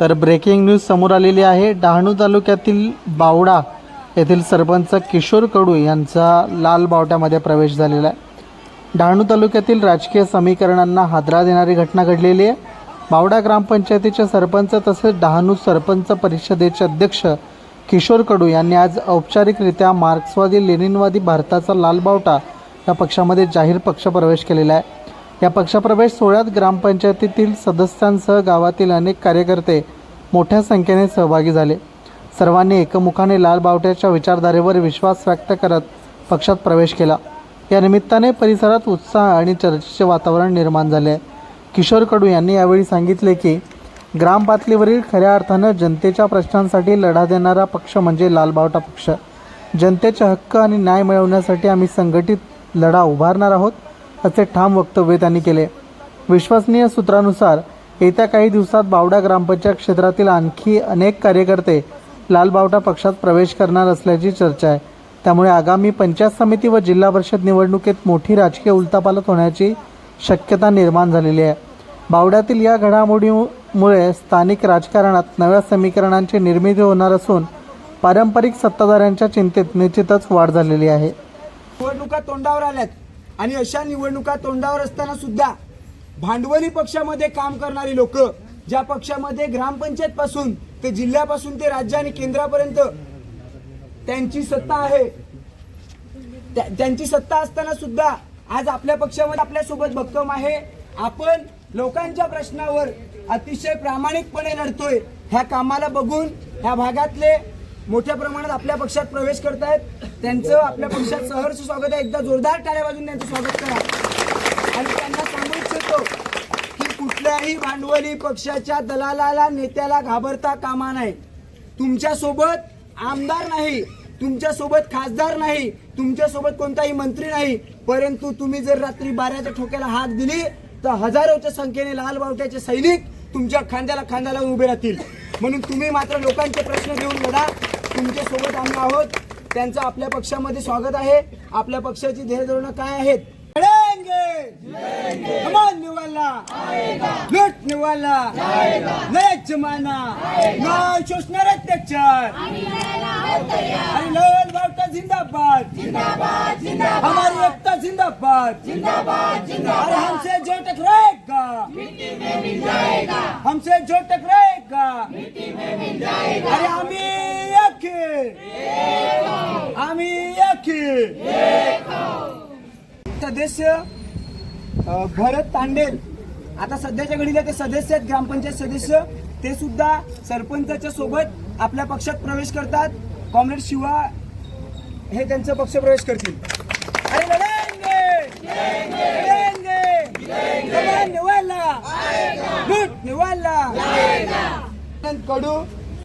तर breaking news समोर आलेली आहे. डहाणू तालुक्यातील बावडा येथील सरपंच किशोर कडू यांचा लाल बावट्यामध्ये प्रवेश झालेला आहे. डहाणू तालुक्यातील राजकीय समीकरणांना हादरा देणारी घटना घडलेली आहे. बावडा ग्रामपंचायतीचे सरपंच तसेच डहाणू सरपंच परिषदेचे अध्यक्ष किशोर कडू यांनी आज औपचारिकरित्या मार्क्सवादी लेनिनवादी भारताचा लाल बावटा या पक्षामध्ये जाहीर पक्षप्रवेश केलेला आहे. या पक्षप्रवेश सोहळ्यात ग्रामपंचायतीतील सदस्यांसह गावातील अनेक कार्यकर्ते मोठ्या संख्येने सहभागी झाले. सर्वांनी एकमुखाने लाल बावट्याच्या विचारधारेवर विश्वास व्यक्त करत पक्षात प्रवेश केला. या निमित्ताने परिसरात उत्साह आणि चर्चेचे वातावरण निर्माण झाले. आहे किशोर कडू यांनी यावेळी सांगितले की ग्राम पातळीवरील खऱ्या अर्थानं जनतेच्या प्रश्नांसाठी लढा देणारा पक्ष म्हणजे लालबावटा पक्ष. जनतेचे हक्क आणि न्याय मिळवण्यासाठी आम्ही संघटित लढा उभारणार आहोत. असे ठाम वक्तव्य त्यांनी केले. विश्वसनीय सूत्रानुसार येत्या काही दिवसात बावडा ग्रामपंचायत क्षेत्रातील आणखी अनेक कार्यकर्ते लाल बावटा पक्षात प्रवेश करणार असल्याची चर्चा आहे. त्यामुळे आगामी पंचायत समिती व जिल्हा परिषद निवडणुकीत मोठी राजकीय उलतापालत होण्याची शक्यता निर्माण झालेली आहे. बावड्यातील या घडामोडीमुळे स्थानिक राजकारणात नव्या समीकरणांची निर्मिती होणार असून पारंपरिक सत्ताधाऱ्यांच्या चिंतेत निश्चितच वाढ झालेली आहे. निवडणुका तोंडावर आल्यात. आणि अशा निवडणुका तोंडावर असताना सुद्धा भांडवली पक्षामध्ये काम करणारी लोक ज्या पक्षामध्ये ग्रामपंचायत पासून ते जिल्ह्यापासून ते राज्य आणि केंद्रापर्यंत त्यांची सत्ता आहे. त्या- त्यांची सत्ता असताना सुद्धा आज आपल्या पक्षामध्ये आपल्यासोबत भक्कम आहे. आपण लोकांच्या प्रश्नावर अतिशय प्रामाणिकपणे लढतोय. ह्या कामाला बघून ह्या भागातले मोठ्या प्रमाणात आपल्या पक्षात प्रवेश करतायत. त्यांचं आपल्या पक्षात सहर्ष स्वागत आहे. एकदा जोरदार टाळ्या वाजून त्यांचं स्वागत करा. आणि त्यांना सांगू इच्छितो की कुठल्याही भांडवली पक्षाच्या दलालाला नेत्याला घाबरता कामा नाही तुमच्यासोबत आमदार नाही तुमच्यासोबत खासदार नाही तुमच्यासोबत कोणताही मंत्री नाही. परंतु तुम्ही जर रात्री बाराच्या ठोक्याला हात दिली तर हजारोच्या संख्येने लाल बावट्याचे सैनिक तुमच्या खांद्याला खांद्याला उभे राहतील. म्हणून तुम्ही मात्र लोकांचे प्रश्न घेऊन लढा. तुमच्यासोबत आम्ही आहोत. त्यांचं आपल्या पक्षामध्ये स्वागत आहे. आपल्या पक्षाची ध्येय धोरणं काय आहेत? लढेंगे निवाला! लूट निवाला! नया जमाना न्याय शोषणार अत्याचार आणि लाल बावटा जिंदाबाद! हमारी एकता जिंदाबाद! अरे हमसे जो टकराएगा! हमसे जो टकराएगा अरे आम्ही एक आहे. आम्ही एक आहे. सदस्य भरत तांडेल आता सध्याच्या घडीला ते सदस्य आहेत ग्रामपंचायत सदस्य. ते सुद्धा सरपंचाच्या सोबत आपल्या पक्षात प्रवेश करतात. कॉम्रेड शिवा हे त्यांचा पक्ष प्रवेश करतील! कडू